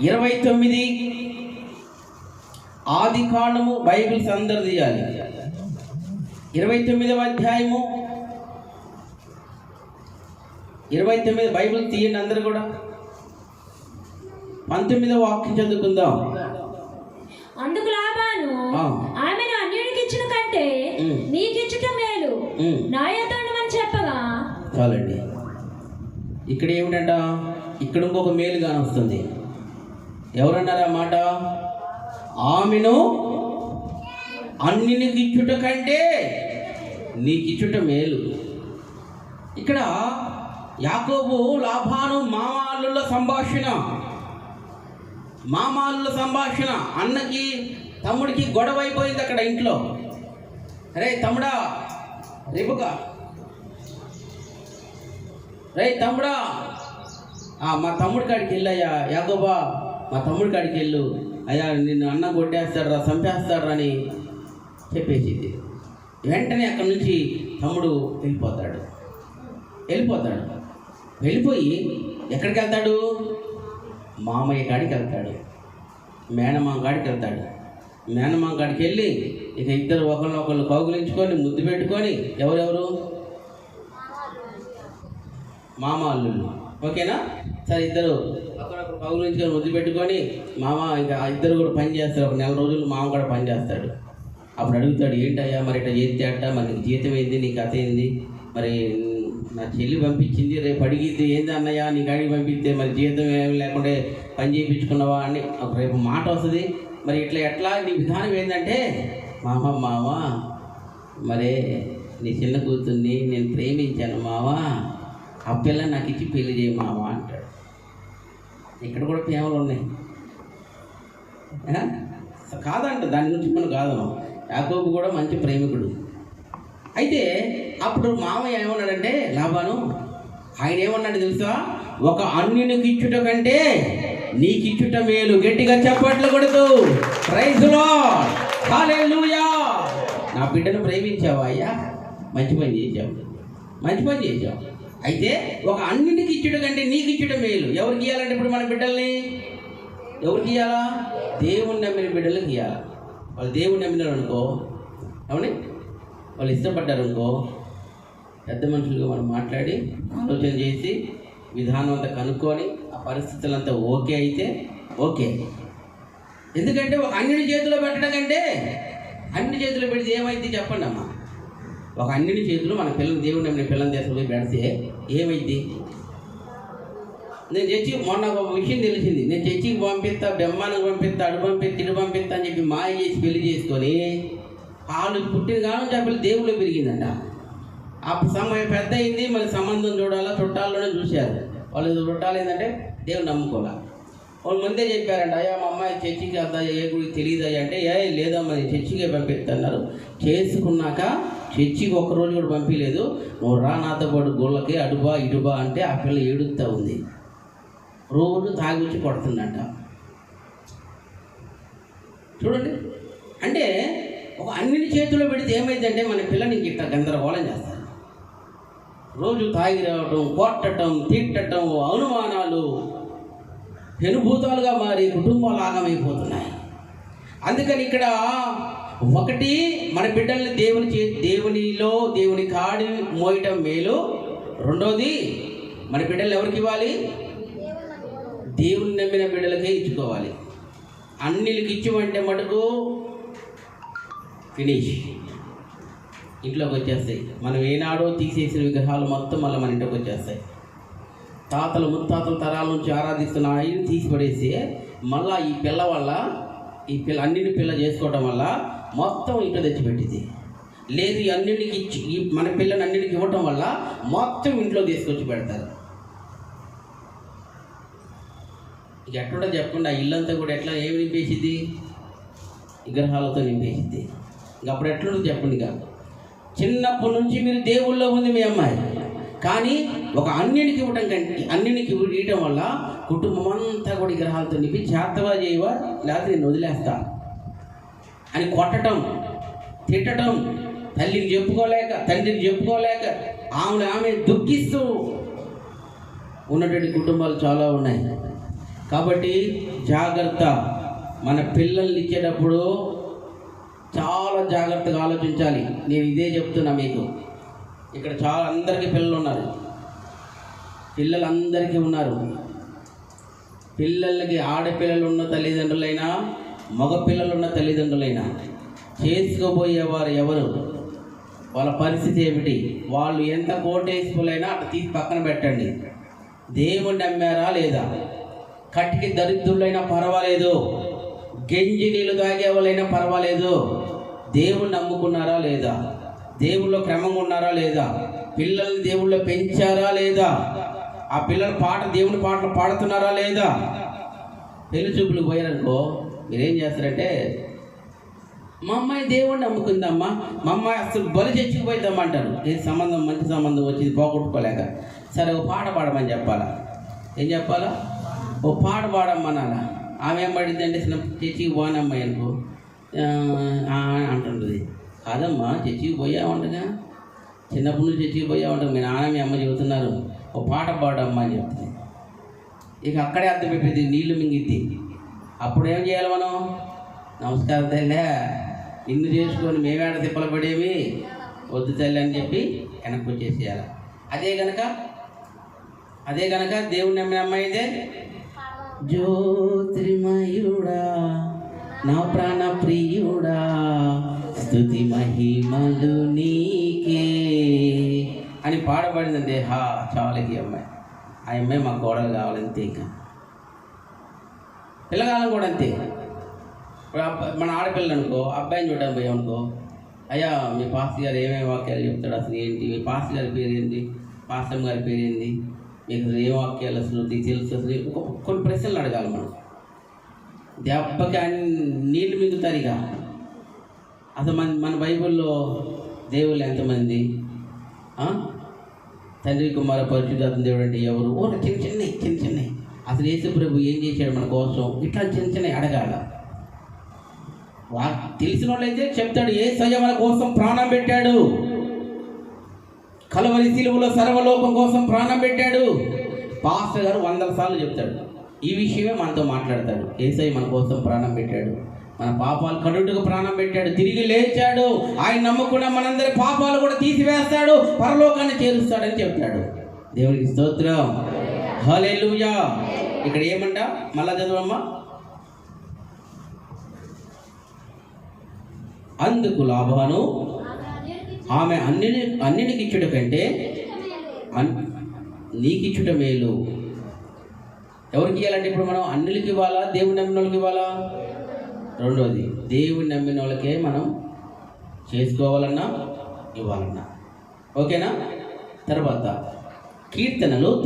ఇరవై తొమ్మిది ఆది కాండము బైబిల్స్ అందరు తీయాలి. ఇరవై తొమ్మిదవ అధ్యాయము. ఇరవై తొమ్మిది బైబిల్ తీయండి అందరు కూడా. పంతొమ్మిదవ వాక్యం చదువుకుందాం. అందుకు లాభాను. ఆమెను అన్యుడికి ఇచ్చిన కంటే. నీకిచ్చుట మేలు. ఉమ్. నాయతండమని చెప్పగా చాలండి. ఇక్కడ ఏమిటంట? ఇక్కడ ఇంకొక మేలు కానొస్తుంది ఎవరన్నారు మాట? ఆమెను అన్నినికి ఇచ్చుట కంటే నీకిచ్చుట మేలు. ఇక్కడ యాకోబు లాభాను మామాళ్ళ సంభాషణ మామాళ్ళ సంభాషణ. అన్నకి తమ్ముడికి గొడవ అయిపోయింది అక్కడ ఇంట్లో. రే తమ్ముడా రేపుగా రే తమ్ముడా. మా తమ్ముడి కాడికి వెళ్ళయ్యా యాకోబా. మా తమ్ముడి కాడికి వెళ్ళు. అయ్యా నిన్ను అన్న కొట్టేస్తాడరా చంపేస్తాడరా అని చెప్పేసింది. వెంటనే అక్కడి నుంచి తమ్ముడు వెళ్ళిపోతాడు. వెళ్ళిపోతాడు. వెళ్ళిపోయి ఎక్కడికి వెళ్తాడు? మామయ్య కాడికి వెళ్తాడు. మేనమామ కాడికి వెళ్తాడు. మేనమామ కాడికి వెళ్ళి ఇక ఇద్దరు ఒకరిని ఒకళ్ళు కౌగులించుకొని ముద్దు పెట్టుకొని ఎవరెవరు? మామ అల్లుళ్ళు. ఓకేనా? సరే ఇద్దరు ఒకరొకరు కౌగులించుకొని ముద్దు మామ ఇంకా ఇద్దరు కూడా పని చేస్తారు. ఒక నెల రోజులు మామ కూడా పని చేస్తాడు. అప్పుడు అడుగుతాడు ఏంటయ్యా మరి ఇట్లా చేస్తే అట్ట? మరి నీకు జీతం ఏంది? నీ కథ ఏంది? మరి నా చెల్లి పంపించింది రేపు అడిగితే ఏంది అన్నయ్య? నీ అడిగి పంపిస్తే మరి జీతం ఏమి లేకుండా పని చేయించుకున్నావా? అని ఒక రేపు మాట వస్తుంది. మరి ఇట్లా ఎట్లా? నీ విధానం ఏంటంటే మామ మామ మరే నీ చిన్న కూతుర్ని నేను ప్రేమించాను మావా. ఆ పిల్ల నాకు ఇచ్చి పెళ్ళి చేయ మామ అంటాడు. ఇక్కడ కూడా ప్రేమలు ఉన్నాయి. కాదంట దాని గురించి మనం కాదు యాకోబు కూడా మంచి ప్రేమికుడు. అయితే అప్పుడు మామయ్య ఏమన్నాడంటే లాభాను ఆయన ఏమన్నాడు తెలుసా? ఒక అన్యునికి ఇచ్చుట కంటే నీకు ఇచ్చుట మేలు. గట్టిగా చెప్పట్లు కొడుతూ ప్రైజ్లో నా బిడ్డను ప్రేమించావా అయ్యా? మంచి పని చేశావు. మంచి పని చేశావు. అయితే ఒక అన్నిటికి ఇచ్చుట కంటే నీకు ఇచ్చుట మేలు. ఎవరికి ఇవ్వాలంటే ఇప్పుడు మన బిడ్డల్ని? ఎవరికి ఇవ్వాలా దేవుని నమ్మిన బిడ్డలకు ఇవ్వాలి వాళ్ళు దేవుణ్ణి నమ్మినారు అనుకో అవునే వాళ్ళు ఇష్టపడ్డారు అనుకో పెద్ద మనుషులుగా మనం మాట్లాడి ఆలోచన చేసి విధానం అంతా కనుక్కొని ఆ పరిస్థితులంతా ఓకే అయితే ఓకే. ఎందుకంటే ఒక అన్నిని చేతిలో పెట్టడం కంటే అన్ని చేతిలో పెడితే ఏమైంది చెప్పండి అమ్మా ఒక అన్నిటి చేతులు మన పిల్లలు దేవుడు నమ్మిన పిల్లల్ని తీసుకుపోయి పెడితే ఏమైంది? నేను చర్చికి మొన్న ఒక విషయం తెలిసింది. నేను చర్చికి పంపిస్తా బ్రహ్మానికి పంపిస్తా అడు పంపిస్తా ఇటు పంపిస్తా అని చెప్పి మాయ చేసి పెళ్ళి చేసుకొని వాళ్ళు పుట్టిన కాలం చెప్పి దేవుళ్ళు పెరిగిందంట ఆ సమయం పెద్ద అయింది మరి సంబంధం చూడాలా చుట్టాల్లోనే చూశారు. వాళ్ళు చుట్టాలు ఏంటంటే దేవుడు నమ్ముకోవాలా. వాళ్ళు ముందే చెప్పారంట అయ్యా మా అమ్మాయి చర్చికి అద్దా ఏ గుడికి తెలియదు అంటే ఏ లేదమ్మా నేను చర్చికే పంపిస్తున్నారు చేసుకున్నాక చర్చికి ఒక్కరోజు కూడా పంపించలేదు. నువ్వు రా నాతో పాటు గుళ్ళకి అడుబా ఇటుబా అంటే ఆ పిల్ల ఏడుస్తూ ఉంది. రోజు తాగిచ్చి కొడుతుందంట. చూడండి. అంటే ఒక అన్నిటి చేతిలో పెడితే ఏమైందంటే మన పిల్లని ఇంక ఇట్లా గందరగోళం చేస్తారు. రోజు తాగి రావటం కొట్టడం తిట్టడం అనుమానాలు పెనుభూతాలుగా మారి కుటుంబాలు ఆగమైపోతున్నాయి అందుకని ఇక్కడ ఒకటి మన బిడ్డల్ని దేవుని చే దేవునిలో దేవుని కాడి మోయటం మేలు. రెండోది మన బిడ్డలు ఎవరికి ఇవ్వాలి? దేవుని నమ్మిన బిడ్డలకే ఇచ్చుకోవాలి. అన్నిలకి ఇచ్చిమంటే మటుకు ఫినిష్ ఇంట్లోకి వచ్చేస్తాయి. మనం ఏనాడో తీసేసిన విగ్రహాలు మొత్తం మళ్ళీ మన ఇంట్లోకి వచ్చేస్తాయి. తాతలు ముత్తాతల తరాల నుంచి ఆరాధిస్తున్న ఆయన తీసి పడేసి మళ్ళీ ఈ పిల్ల వల్ల ఈ పిల్ల అన్నిటి పిల్ల చేసుకోవటం వల్ల మొత్తం ఇంట్లో తెచ్చిపెట్టింది. లేదు ఈ అన్నిటికి ఇచ్చి మన పిల్లని అన్నిటికి ఇవ్వటం వల్ల మొత్తం ఇంట్లో తీసుకొచ్చి పెడతారు. ఇక ఎట్లుంటో చెప్పకుండా ఆ ఇల్లంతా కూడా ఎట్లా ఏమి నింపేసింది విగ్రహాలతో నింపేసింది ఇంక అప్పుడు ఎట్లుండో చెప్పండి ఇక. చిన్నప్పటి నుంచి మీరు దేవుళ్ళో ఉంది మీ అమ్మాయి. కానీ ఒక అన్యునికి ఇవ్వటం కంటే అన్యునికి ఇవ్వటం వల్ల కుటుంబం అంతా కూడా విగ్రహాలతో నింపి చేతవా చేయవా? లేకపోతే నేను వదిలేస్తాను అని కొట్టడం తిట్టడం తల్లికి చెప్పుకోలేక తండ్రికి చెప్పుకోలేక ఆమెను ఆమె దుఃఖిస్తూ ఉన్నటువంటి కుటుంబాలు చాలా ఉన్నాయి. కాబట్టి జాగ్రత్త. మన పిల్లల్ని ఇచ్చేటప్పుడు చాలా జాగ్రత్తగా ఆలోచించాలి. నేను ఇదే చెప్తున్నా మీకు. ఇక్కడ చాలా అందరికీ పిల్లలు ఉన్నారు. పిల్లలు అందరికీ ఉన్నారు. పిల్లలకి ఆడపిల్లలు ఉన్న తల్లిదండ్రులైనా మగ తల్లిదండ్రులైన తల్లిదండ్రులైనా చేసుకోబోయేవారు ఎవరు? వాళ్ళ పరిస్థితి ఏమిటి? వాళ్ళు ఎంత కోటేసుకులైనా అట్లా తీసి పక్కన పెట్టండి. దేవుణ్ణి నమ్మారా లేదా? కట్టికి దరిద్రులైనా పర్వాలేదు. గెంజి నీళ్ళు తాగేవాళ్ళైనా పర్వాలేదు. దేవుణ్ణి నమ్ముకున్నారా లేదా? దేవుళ్ళో క్రమంగా ఉన్నారా లేదా? పిల్లల్ని దేవుళ్ళో పెంచారా లేదా? ఆ పిల్లల పాట దేవుని పాటలు పాడుతున్నారా లేదా? పెళ్ళి చూపులకు పోయారనుకో మీరేం చేస్తారంటే మా అమ్మాయి దేవుణ్ణి నమ్ముకుందమ్మా. మా అమ్మాయి అసలు బలి చచ్చిపోయిద్దాం అంటారు. ఏ సంబంధం? మంచి సంబంధం వచ్చింది పోగొట్టుకోలేక. సరే ఓ పాట పాడమని చెప్పాలా? ఏం చెప్పాలా? ఓ పాట పాడమ్మా ఆమె ఏం పడింది అంటే చిన్న చర్చికి పోనమ్మాయి అనుకో అంటుంటుంది కాదమ్మా చచ్చికి పోయామంటగా చిన్నప్పటి నుంచి చచ్చికి పోయామంట మీ నాన్న మీ అమ్మ చెబుతున్నారు. ఓ పాట పాడమ్మా అని చెప్తుంది. ఇక అక్కడే అర్థం పెట్టేది నీళ్ళు మింగిద్ది. అప్పుడు ఏం చేయాలి మనం? నమస్కారం తల్లి. నిన్ను చేసుకొని మేమేడ తిప్పలు పడేవి? వద్దు తల్లి అని చెప్పి వెనక్కి వచ్చేసేయాలి. అదే గనక అదే గనక దేవుని నమ్మిన అమ్మాయిదే జ్యోతిర్మయుడా నా ప్రాణ ప్రియుడా స్థుతి మహిమలు నీకే అని పాడబడిందండి హా చాలకి అమ్మాయి. ఆ అమ్మాయి మా గోడలు కావాలంతే ఇంకా. పిల్లగాలం కూడా అంతే. ఇప్పుడు మన ఆడపిల్లలు అనుకో అబ్బాయిని చూడడానికి పోయాం అనుకో అయ్యా మీ పాస్ గారు ఏమేమి వాక్యాలు చెప్తాడు అసలు ఏంటి? మీ పాస్ గారి పేరు ఏంటి పాస్టమ్ గారి పేరు ఏంటి మీకు అసలు ఏ వాక్యాలు అసలు తెలుసు అసలు? కొన్ని ప్రశ్నలు అడగాలి మనం. దెబ్బకి అన్ని నీళ్ళు మిగుతారు ఇక. అసలు మన మన బైబిల్లో దేవుళ్ళు ఎంతమంది? తండ్రి కుమార పరిశుద్ధాత్మ దేవుడు అంటే ఎవరు? ఓ చిన్న చిన్నవి చిన్న చిన్నవి అసలు యేసు ప్రభు ఏం చేశాడు మన కోసం? ఇట్లా చిన్న చిన్న అడగాల. వా తెలిసిన వాళ్ళైతే చెప్తాడు ఏ సయ్య మన కోసం ప్రాణం పెట్టాడు. కలవరి శిలువలో సర్వలోకం కోసం ప్రాణం పెట్టాడు. పాస్టర్ గారు వందల సార్లు చెప్తాడు. ఈ విషయమే మనతో మాట్లాడతాడు. ఏసై మన కోసం ప్రాణం పెట్టాడు. మన పాపాలు కడుటకు ప్రాణం పెట్టాడు. తిరిగి లేచాడు. ఆయన నమ్ముకున్న మనందరి పాపాలు కూడా తీసివేస్తాడు. పరలోకాన్ని చేరుస్తాడని చెప్తాడు. దేవునికి స్తోత్రం. హల్లెలూయా. ఇక్కడ ఏమంట? మళ్ళా చదవమ్మా. అందుకు లాభాను. ఆమె అన్నిని అన్నిటికి ఇచ్చుట కంటే అన్ నీకిచ్చుట మేలు. ఎవరికి ఇవ్వాలంటే ఇప్పుడు మనం అన్నిలకి ఇవ్వాలా? దేవుని నమ్మిన వాళ్ళకి ఇవ్వాలా? రెండోది దేవుని నమ్మిన వాళ్ళకే మనం చేసుకోవాలన్నా ఇవ్వాలన్నా. ఓకేనా? తర్వాత కీర్తనలు